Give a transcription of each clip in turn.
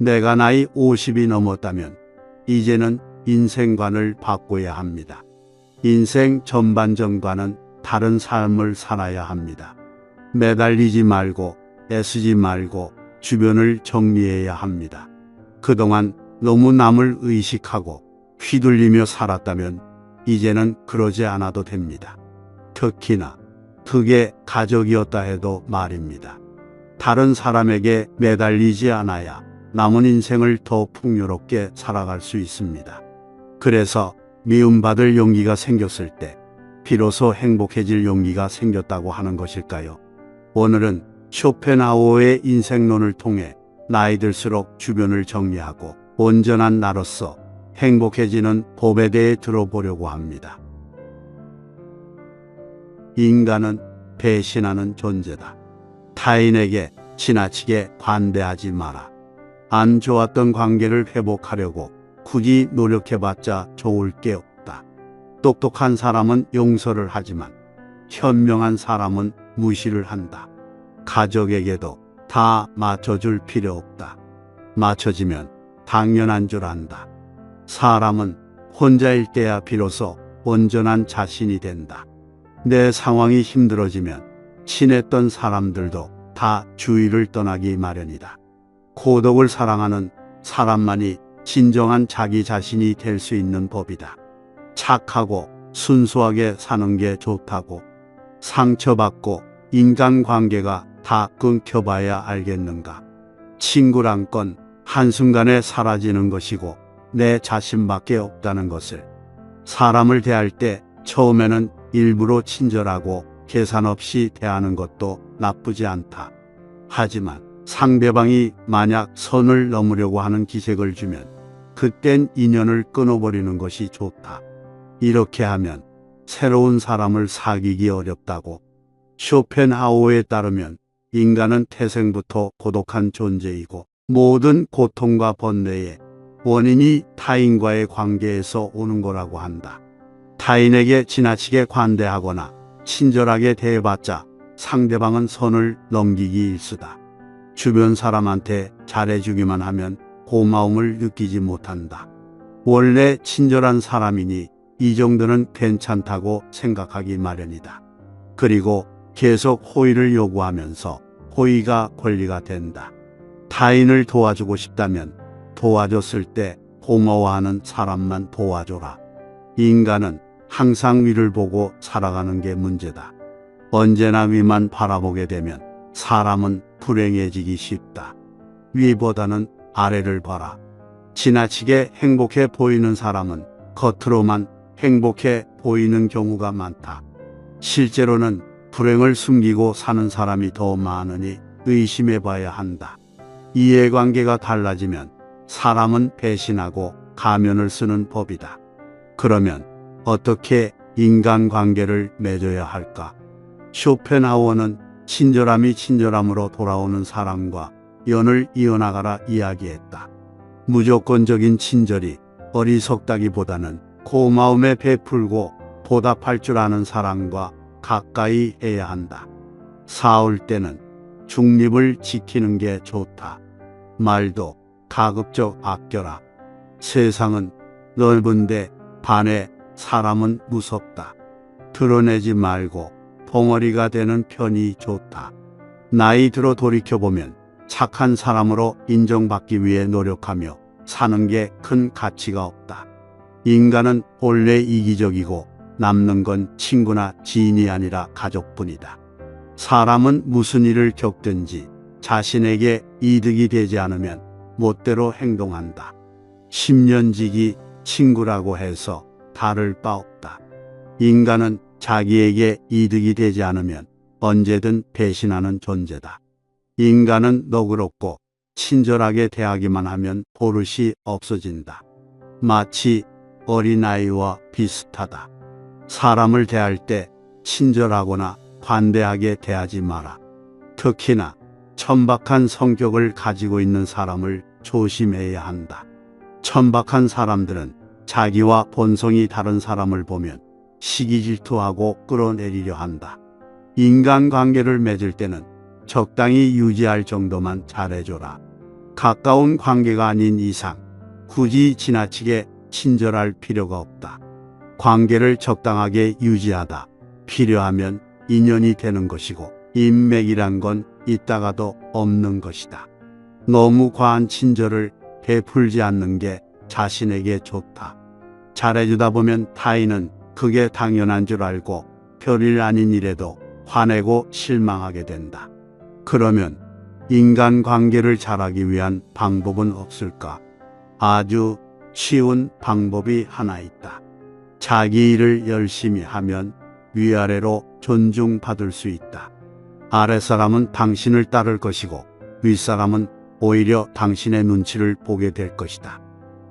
내가 나이 50이 넘었다면 이제는 인생관을 바꿔야 합니다. 인생 전반전과는 다른 삶을 살아야 합니다. 매달리지 말고 애쓰지 말고 주변을 정리해야 합니다. 그동안 너무 남을 의식하고 휘둘리며 살았다면 이제는 그러지 않아도 됩니다. 특히나 그게 가족이었다 해도 말입니다. 다른 사람에게 매달리지 않아야 남은 인생을 더 풍요롭게 살아갈 수 있습니다. 그래서 미움받을 용기가 생겼을 때 비로소 행복해질 용기가 생겼다고 하는 것일까요? 오늘은 쇼펜하우어의 인생론을 통해 나이 들수록 주변을 정리하고 온전한 나로서 행복해지는 법에 대해 들어보려고 합니다. 인간은 배신하는 존재다. 타인에게 지나치게 관대하지 마라. 안 좋았던 관계를 회복하려고 굳이 노력해봤자 좋을 게 없다. 똑똑한 사람은 용서를 하지만 현명한 사람은 무시를 한다. 가족에게도 다 맞춰줄 필요 없다. 맞춰지면 당연한 줄 안다. 사람은 혼자일 때야 비로소 온전한 자신이 된다. 내 상황이 힘들어지면 친했던 사람들도 다 주위를 떠나기 마련이다. 고독을 사랑하는 사람만이 진정한 자기 자신이 될 수 있는 법이다. 착하고 순수하게 사는 게 좋다고 상처받고 인간관계가 다 끊겨봐야 알겠는가. 친구란 건 한순간에 사라지는 것이고 내 자신밖에 없다는 것을 사람을 대할 때 처음에는 일부러 친절하고 계산 없이 대하는 것도 나쁘지 않다. 하지만 상대방이 만약 선을 넘으려고 하는 기색을 주면 그땐 인연을 끊어버리는 것이 좋다. 이렇게 하면 새로운 사람을 사귀기 어렵다고 쇼펜하우어에 따르면 인간은 태생부터 고독한 존재이고 모든 고통과 번뇌의 원인이 타인과의 관계에서 오는 거라고 한다. 타인에게 지나치게 관대하거나 친절하게 대해봤자 상대방은 선을 넘기기 일수다. 주변 사람한테 잘해주기만 하면 고마움을 느끼지 못한다. 원래 친절한 사람이니 이 정도는 괜찮다고 생각하기 마련이다. 그리고 계속 호의를 요구하면서 호의가 권리가 된다. 타인을 도와주고 싶다면 도와줬을 때 고마워하는 사람만 도와줘라. 인간은 항상 위를 보고 살아가는 게 문제다. 언제나 위만 바라보게 되면 사람은 불행해지기 쉽다. 위보다는 아래를 봐라. 지나치게 행복해 보이는 사람은 겉으로만 행복해 보이는 경우가 많다. 실제로는 불행을 숨기고 사는 사람이 더 많으니 의심해 봐야 한다. 이해관계가 달라지면 사람은 배신하고 가면을 쓰는 법이다. 그러면 어떻게 인간관계를 맺어야 할까? 쇼펜하우어는 친절함이 친절함으로 돌아오는 사람과 연을 이어나가라 이야기했다. 무조건적인 친절이 어리석다기보다는 고마움에 베풀고 보답할 줄 아는 사람과 가까이 해야 한다. 싸울 때는 중립을 지키는 게 좋다. 말도 가급적 아껴라. 세상은 넓은데 반에 사람은 무섭다. 드러내지 말고 벙어리가 되는 편이 좋다. 나이 들어 돌이켜보면 착한 사람으로 인정받기 위해 노력하며 사는 게 큰 가치가 없다. 인간은 본래 이기적이고 남는 건 친구나 지인이 아니라 가족뿐이다. 사람은 무슨 일을 겪든지 자신에게 이득이 되지 않으면 멋대로 행동한다. 10년 지기 친구라고 해서 다를 바 없다. 인간은 자기에게 이득이 되지 않으면 언제든 배신하는 존재다. 인간은 너그럽고 친절하게 대하기만 하면 버릇이 없어진다. 마치 어린아이와 비슷하다. 사람을 대할 때 친절하거나 관대하게 대하지 마라. 특히나 천박한 성격을 가지고 있는 사람을 조심해야 한다. 천박한 사람들은 자기와 본성이 다른 사람을 보면 시기 질투하고 끌어내리려 한다. 인간관계를 맺을 때는 적당히 유지할 정도만 잘해줘라. 가까운 관계가 아닌 이상 굳이 지나치게 친절할 필요가 없다. 관계를 적당하게 유지하다 필요하면 인연이 되는 것이고 인맥이란 건 있다가도 없는 것이다. 너무 과한 친절을 베풀지 않는 게 자신에게 좋다. 잘해주다 보면 타인은 그게 당연한 줄 알고 별일 아닌 일에도 화내고 실망하게 된다. 그러면 인간 관계를 잘하기 위한 방법은 없을까? 아주 쉬운 방법이 하나 있다. 자기 일을 열심히 하면 위아래로 존중받을 수 있다. 아랫사람은 당신을 따를 것이고 윗사람은 오히려 당신의 눈치를 보게 될 것이다.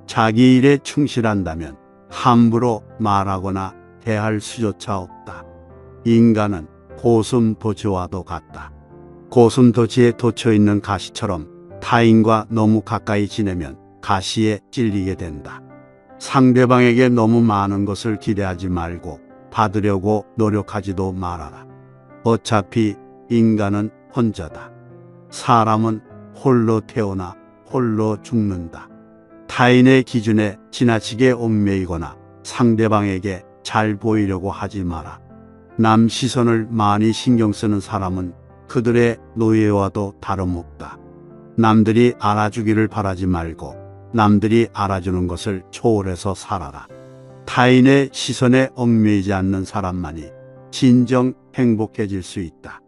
자기 일에 충실한다면 함부로 말하거나 대할 수조차 없다. 인간은 고슴도치와도 같다. 고슴도치에 돋쳐 있는 가시처럼 타인과 너무 가까이 지내면 가시에 찔리게 된다. 상대방에게 너무 많은 것을 기대하지 말고 받으려고 노력하지도 말아라. 어차피 인간은 혼자다. 사람은 홀로 태어나 홀로 죽는다. 타인의 기준에 지나치게 얽매이거나 상대방에게 잘 보이려고 하지 마라. 남 시선을 많이 신경 쓰는 사람은 그들의 노예와도 다름없다. 남들이 알아주기를 바라지 말고 남들이 알아주는 것을 초월해서 살아라. 타인의 시선에 얽매이지 않는 사람만이 진정 행복해질 수 있다.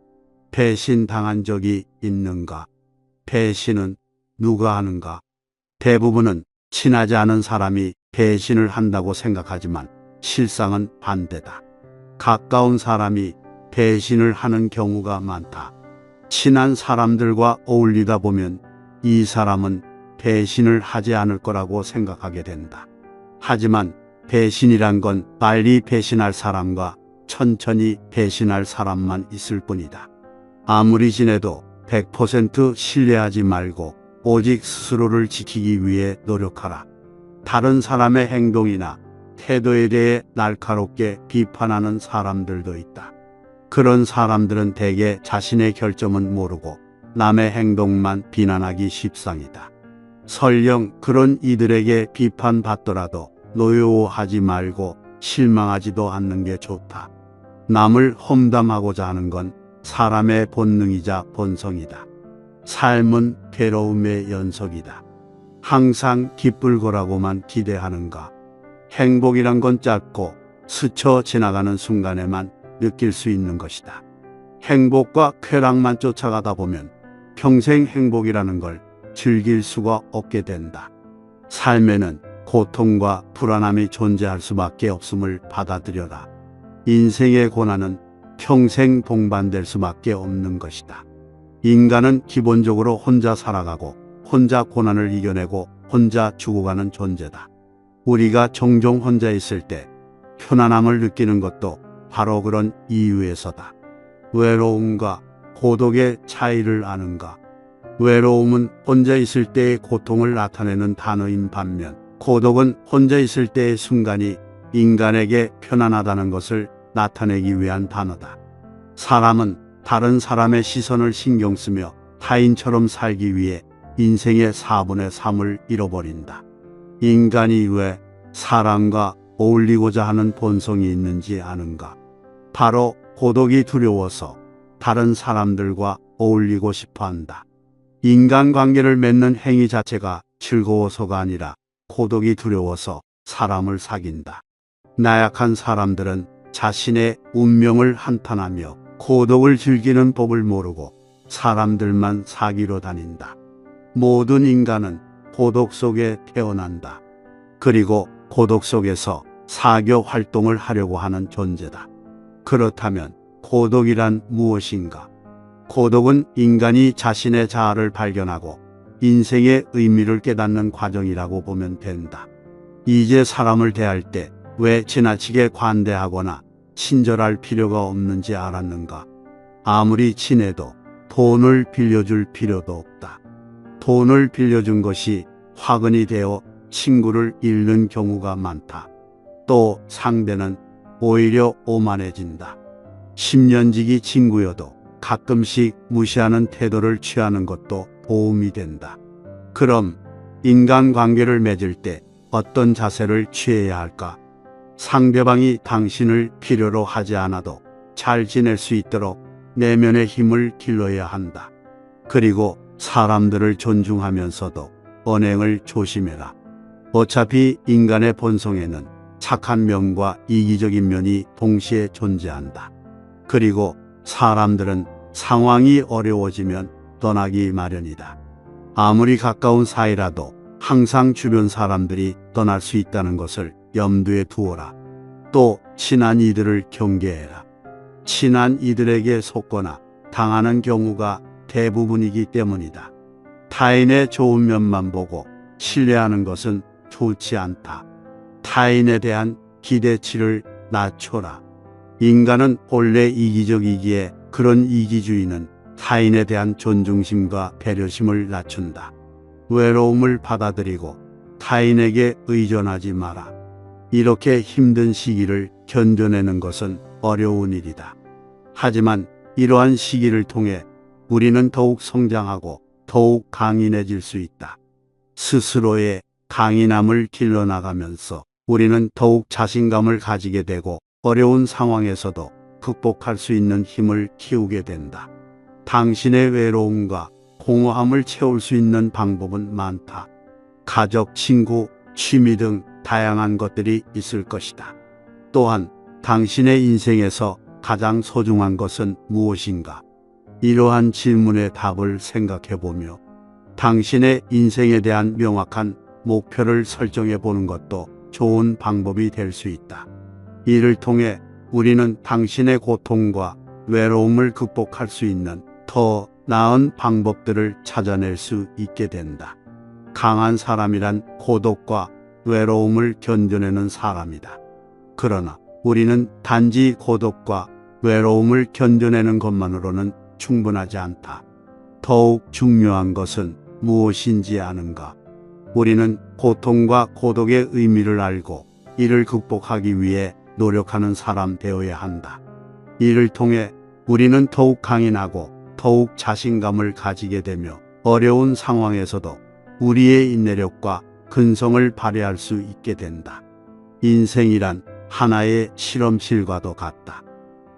배신당한 적이 있는가? 배신은 누가 하는가? 대부분은 친하지 않은 사람이 배신을 한다고 생각하지만 실상은 반대다. 가까운 사람이 배신을 하는 경우가 많다. 친한 사람들과 어울리다 보면 이 사람은 배신을 하지 않을 거라고 생각하게 된다. 하지만 배신이란 건 빨리 배신할 사람과 천천히 배신할 사람만 있을 뿐이다. 아무리 지내도 100% 신뢰하지 말고 오직 스스로를 지키기 위해 노력하라. 다른 사람의 행동이나 태도에 대해 날카롭게 비판하는 사람들도 있다. 그런 사람들은 대개 자신의 결점은 모르고 남의 행동만 비난하기 십상이다. 설령 그런 이들에게 비판받더라도 노여워하지 말고 실망하지도 않는 게 좋다. 남을 험담하고자 하는 건 사람의 본능이자 본성이다. 삶은 괴로움의 연속이다. 항상 기쁠 거라고만 기대하는가? 행복이란 건 짧고 스쳐 지나가는 순간에만 느낄 수 있는 것이다. 행복과 쾌락만 쫓아가다 보면 평생 행복이라는 걸 즐길 수가 없게 된다. 삶에는 고통과 불안함이 존재할 수밖에 없음을 받아들여라. 인생의 고난은 평생 동반될 수밖에 없는 것이다. 인간은 기본적으로 혼자 살아가고 혼자 고난을 이겨내고 혼자 죽어가는 존재다. 우리가 종종 혼자 있을 때 편안함을 느끼는 것도 바로 그런 이유에서다. 외로움과 고독의 차이를 아는가? 외로움은 혼자 있을 때의 고통을 나타내는 단어인 반면 고독은 혼자 있을 때의 순간이 인간에게 편안하다는 것을 나타내기 위한 단어다. 사람은 다른 사람의 시선을 신경 쓰며 타인처럼 살기 위해 인생의 4분의 3을 잃어버린다. 인간이 왜 사람과 어울리고자 하는 본성이 있는지 아는가? 바로 고독이 두려워서 다른 사람들과 어울리고 싶어 한다. 인간관계를 맺는 행위 자체가 즐거워서가 아니라 고독이 두려워서 사람을 사귄다. 나약한 사람들은 자신의 운명을 한탄하며 고독을 즐기는 법을 모르고 사람들만 사귀러 다닌다. 모든 인간은 고독 속에 태어난다. 그리고 고독 속에서 사교 활동을 하려고 하는 존재다. 그렇다면 고독이란 무엇인가? 고독은 인간이 자신의 자아를 발견하고 인생의 의미를 깨닫는 과정이라고 보면 된다. 이제 사람을 대할 때 왜 지나치게 관대하거나 친절할 필요가 없는지 알았는가? 아무리 친해도 돈을 빌려줄 필요도 없다. 돈을 빌려준 것이 화근이 되어 친구를 잃는 경우가 많다. 또 상대는 오히려 오만해진다. 10년지기 친구여도 가끔씩 무시하는 태도를 취하는 것도 도움이 된다. 그럼 인간관계를 맺을 때 어떤 자세를 취해야 할까? 상대방이 당신을 필요로 하지 않아도 잘 지낼 수 있도록 내면의 힘을 길러야 한다. 그리고 사람들을 존중하면서도 언행을 조심해라. 어차피 인간의 본성에는 착한 면과 이기적인 면이 동시에 존재한다. 그리고 사람들은 상황이 어려워지면 떠나기 마련이다. 아무리 가까운 사이라도 항상 주변 사람들이 떠날 수 있다는 것을 염두에 두어라. 또 친한 이들을 경계해라. 친한 이들에게 속거나 당하는 경우가 대부분이기 때문이다. 타인의 좋은 면만 보고 신뢰하는 것은 좋지 않다. 타인에 대한 기대치를 낮춰라. 인간은 본래 이기적이기에 그런 이기주의는 타인에 대한 존중심과 배려심을 낮춘다. 외로움을 받아들이고 타인에게 의존하지 마라. 이렇게 힘든 시기를 견뎌내는 것은 어려운 일이다. 하지만 이러한 시기를 통해 우리는 더욱 성장하고 더욱 강인해질 수 있다. 스스로의 강인함을 길러나가면서 우리는 더욱 자신감을 가지게 되고 어려운 상황에서도 극복할 수 있는 힘을 키우게 된다. 당신의 외로움과 공허함을 채울 수 있는 방법은 많다. 가족, 친구, 취미 등 다양한 것들이 있을 것이다. 또한 당신의 인생에서 가장 소중한 것은 무엇인가? 이러한 질문의 답을 생각해 보며 당신의 인생에 대한 명확한 목표를 설정해 보는 것도 좋은 방법이 될 수 있다. 이를 통해 우리는 당신의 고통과 외로움을 극복할 수 있는 더 나은 방법들을 찾아낼 수 있게 된다. 강한 사람이란 고독과 외로움을 견뎌내는 사람이다. 그러나 우리는 단지 고독과 외로움을 견뎌내는 것만으로는 충분하지 않다. 더욱 중요한 것은 무엇인지 아는가? 우리는 고통과 고독의 의미를 알고 이를 극복하기 위해 노력하는 사람 되어야 한다. 이를 통해 우리는 더욱 강인하고 더욱 자신감을 가지게 되며 어려운 상황에서도 우리의 인내력과 근성을 발휘할 수 있게 된다. 인생이란 하나의 실험실과도 같다.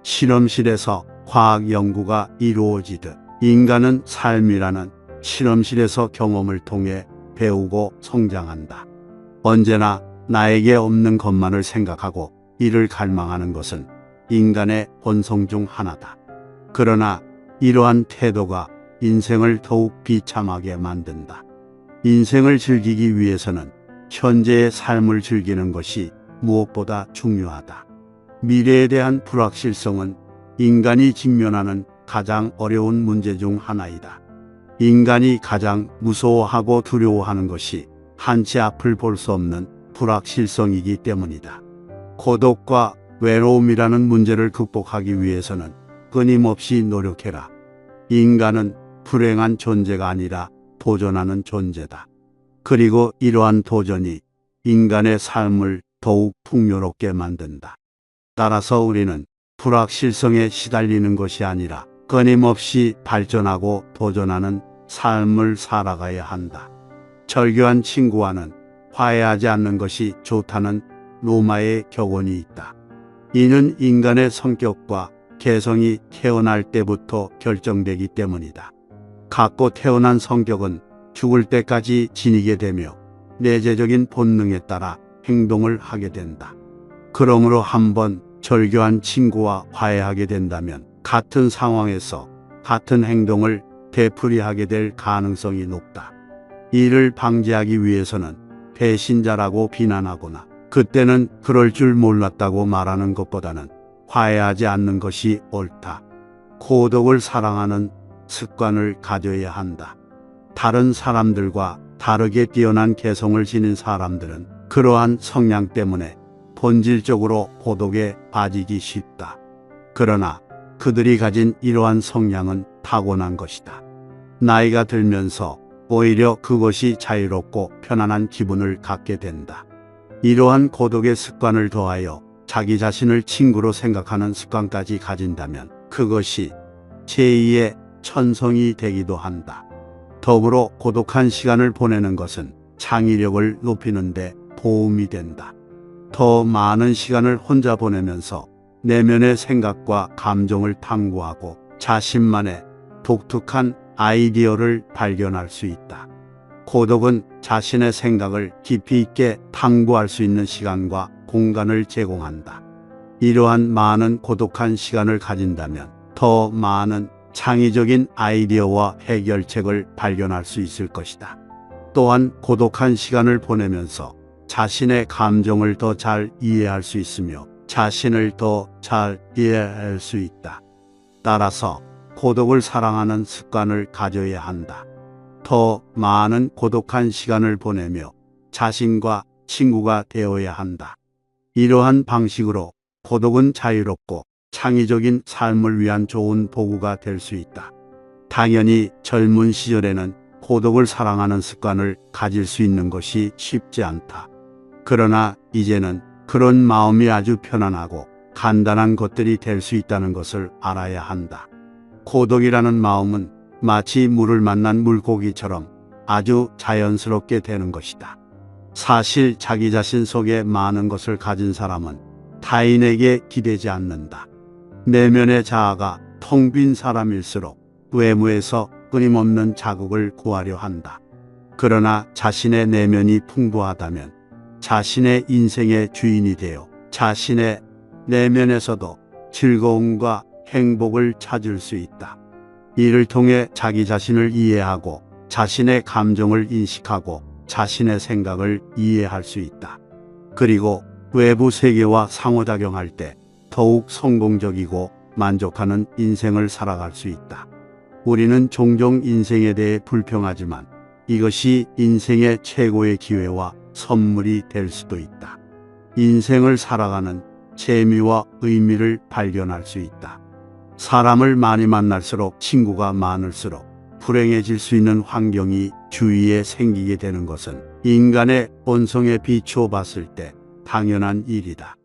실험실에서 과학 연구가 이루어지듯 인간은 삶이라는 실험실에서 경험을 통해 배우고 성장한다. 언제나 나에게 없는 것만을 생각하고 이를 갈망하는 것은 인간의 본성 중 하나다. 그러나 이러한 태도가 인생을 더욱 비참하게 만든다. 인생을 즐기기 위해서는 현재의 삶을 즐기는 것이 무엇보다 중요하다. 미래에 대한 불확실성은 인간이 직면하는 가장 어려운 문제 중 하나이다. 인간이 가장 무서워하고 두려워하는 것이 한치 앞을 볼 수 없는 불확실성이기 때문이다. 고독과 외로움이라는 문제를 극복하기 위해서는 끊임없이 노력해라. 인간은 불행한 존재가 아니라 도전하는 존재다. 그리고 이러한 도전이 인간의 삶을 더욱 풍요롭게 만든다. 따라서 우리는 불확실성에 시달리는 것이 아니라 끊임없이 발전하고 도전하는 삶을 살아가야 한다. 절교한 친구와는 화해하지 않는 것이 좋다는 로마의 격언이 있다. 이는 인간의 성격과 개성이 태어날 때부터 결정되기 때문이다. 갖고 태어난 성격은 죽을 때까지 지니게 되며 내재적인 본능에 따라 행동을 하게 된다. 그러므로 한번 절교한 친구와 화해하게 된다면 같은 상황에서 같은 행동을 되풀이하게 될 가능성이 높다. 이를 방지하기 위해서는 배신자라고 비난하거나 그때는 그럴 줄 몰랐다고 말하는 것보다는 화해하지 않는 것이 옳다. 고독을 사랑하는 습관을 가져야 한다. 다른 사람들과 다르게 뛰어난 개성을 지닌 사람들은 그러한 성향 때문에 본질적으로 고독에 빠지기 쉽다. 그러나 그들이 가진 이러한 성향은 타고난 것이다. 나이가 들면서 오히려 그것이 자유롭고 편안한 기분을 갖게 된다. 이러한 고독의 습관을 더하여 자기 자신을 친구로 생각하는 습관까지 가진다면 그것이 제2의 천성이 되기도 한다. 더불어 고독한 시간을 보내는 것은 창의력을 높이는 데 도움이 된다. 더 많은 시간을 혼자 보내면서 내면의 생각과 감정을 탐구하고 자신만의 독특한 아이디어를 발견할 수 있다. 고독은 자신의 생각을 깊이 있게 탐구할 수 있는 시간과 공간을 제공한다. 이러한 많은 고독한 시간을 가진다면 더 많은 창의적인 아이디어와 해결책을 발견할 수 있을 것이다. 또한 고독한 시간을 보내면서 자신의 감정을 더 잘 이해할 수 있으며 자신을 더 잘 이해할 수 있다. 따라서 고독을 사랑하는 습관을 가져야 한다. 더 많은 고독한 시간을 보내며 자신과 친구가 되어야 한다. 이러한 방식으로 고독은 자유롭고 창의적인 삶을 위한 좋은 도구가 될 수 있다. 당연히 젊은 시절에는 고독을 사랑하는 습관을 가질 수 있는 것이 쉽지 않다. 그러나 이제는 그런 마음이 아주 편안하고 간단한 것들이 될 수 있다는 것을 알아야 한다. 고독이라는 마음은 마치 물을 만난 물고기처럼 아주 자연스럽게 되는 것이다. 사실 자기 자신 속에 많은 것을 가진 사람은 타인에게 기대지 않는다. 내면의 자아가 텅 빈 사람일수록 외부에서 끊임없는 자극을 구하려 한다. 그러나 자신의 내면이 풍부하다면 자신의 인생의 주인이 되어 자신의 내면에서도 즐거움과 행복을 찾을 수 있다. 이를 통해 자기 자신을 이해하고 자신의 감정을 인식하고 자신의 생각을 이해할 수 있다. 그리고 외부 세계와 상호작용할 때 더욱 성공적이고 만족하는 인생을 살아갈 수 있다. 우리는 종종 인생에 대해 불평하지만 이것이 인생의 최고의 기회와 선물이 될 수도 있다. 인생을 살아가는 재미와 의미를 발견할 수 있다. 사람을 많이 만날수록 친구가 많을수록 불행해질 수 있는 환경이 주위에 생기게 되는 것은 인간의 본성에 비추어 봤을 때 당연한 일이다.